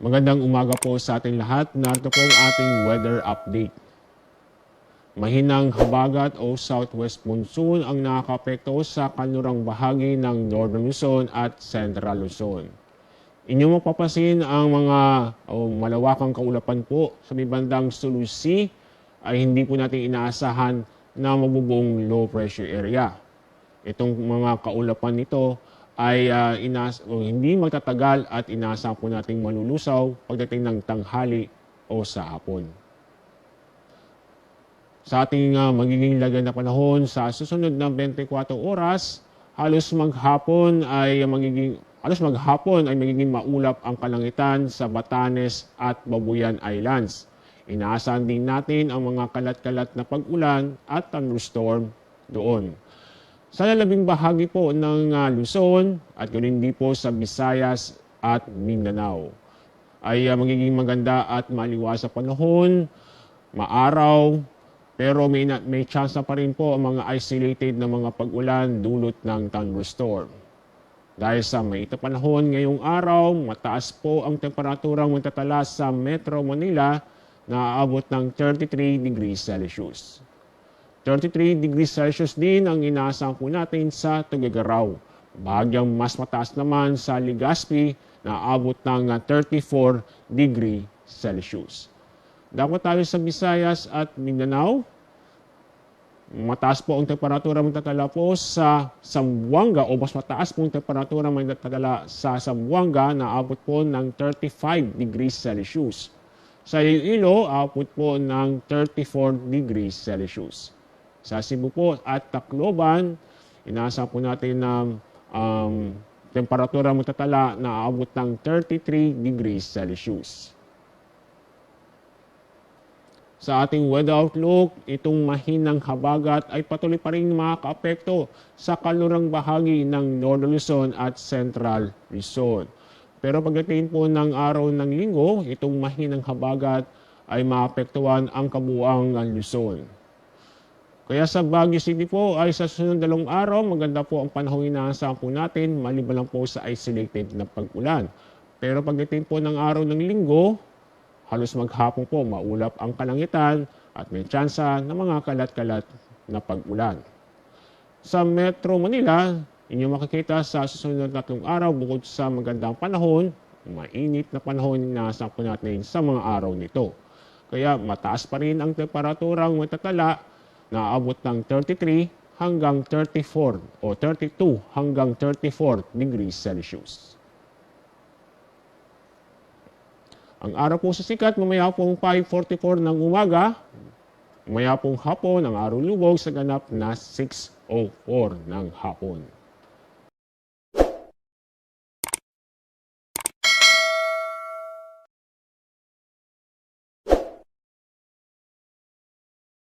Magandang umaga po sa ating lahat. Narito po ang ating weather update. Mahinang habagat o southwest monsoon ang nakakapekto sa kanlurang bahagi ng Northern Luzon at Central Luzon. Inyo mapapasin ang mga o malawakang kaulapan po sa may bandang Sulusi ay hindi po natin inaasahan na mabubuong low pressure area. Itong mga kaulapan nito ay ah, inas o hindi magtatagal at inaasahan po nating malulusaw pagdating ng tanghali o sa hapon. Sa ating ah, magiging lagay na panahon sa susunod na 24 oras, halos maghapon ay magiging halos maghapon ay magiging maulap ang kalangitan sa Batanes at Babuyan Islands. Inaasahan din natin ang mga kalat-kalat na pag-ulan at thunderstorm doon. Sa lalabing bahagi po ng ah, Luzon at ganoon din po sa Visayas at Mindanao ay ah, magiging maganda at maliwas sa panahon, maaraw, pero may, na, may chance na pa rin po ang mga isolated na mga pag-ulan dulot ng thunderstorm. Dahil sa mainit na panahon ngayong araw, mataas po ang temperaturang magtatala sa Metro Manila na aabot ng 33 degrees Celsius. 33 degrees Celsius din ang inaasahan po natin sa Tugigaraw. Bahagyang mas mataas naman sa Legazpi na abot ng ah, 34 degree Celsius. Dapat tayo sa Visayas at Mindanao. Mataas po ang temperatura magtatala po sa Zamboanga o mas mataas po ang temperatura magtatala sa Zamboanga na abot po ng 35 degrees Celsius. Sa Iloilo, abot po ng 34 degrees Celsius. Sa Cebu po at Tacloban, inaasahan po natin na um, temperatura magtatala na aabot ng 33 degrees Celsius. Sa ating weather outlook, itong mahinang habagat ay patuloy pa rin makakaapekto sa kalurang bahagi ng Northern Luzon at Central Luzon. Pero pagdating po ng araw ng linggo, itong mahinang habagat ay maapektuhan ang kabuang Luzon. Kaya sa Baguio City po ay sa susunod dalawang araw, maganda po ang panahon inaasahan po natin, maliban lang po sa isolated na pag-ulan. Pero pagdating po ng araw ng linggo, halos maghapon po maulap ang kalangitan at may tsansa ng mga kalat-kalat na pag-ulan. Sa Metro Manila, inyo makikita sa susunod na tatlong araw bukod sa magandang panahon, mainit na panahon na po natin sa mga araw nito. Kaya mataas pa rin ang temperaturang matatala na abot ng 33 hanggang 34 o 32 hanggang 34 degrees Celsius. Ang araw po sa sikat, mamaya pong 5.44 ng umaga, mamaya pong hapon, ang araw lubog sa ganap na 6.04 ng hapon.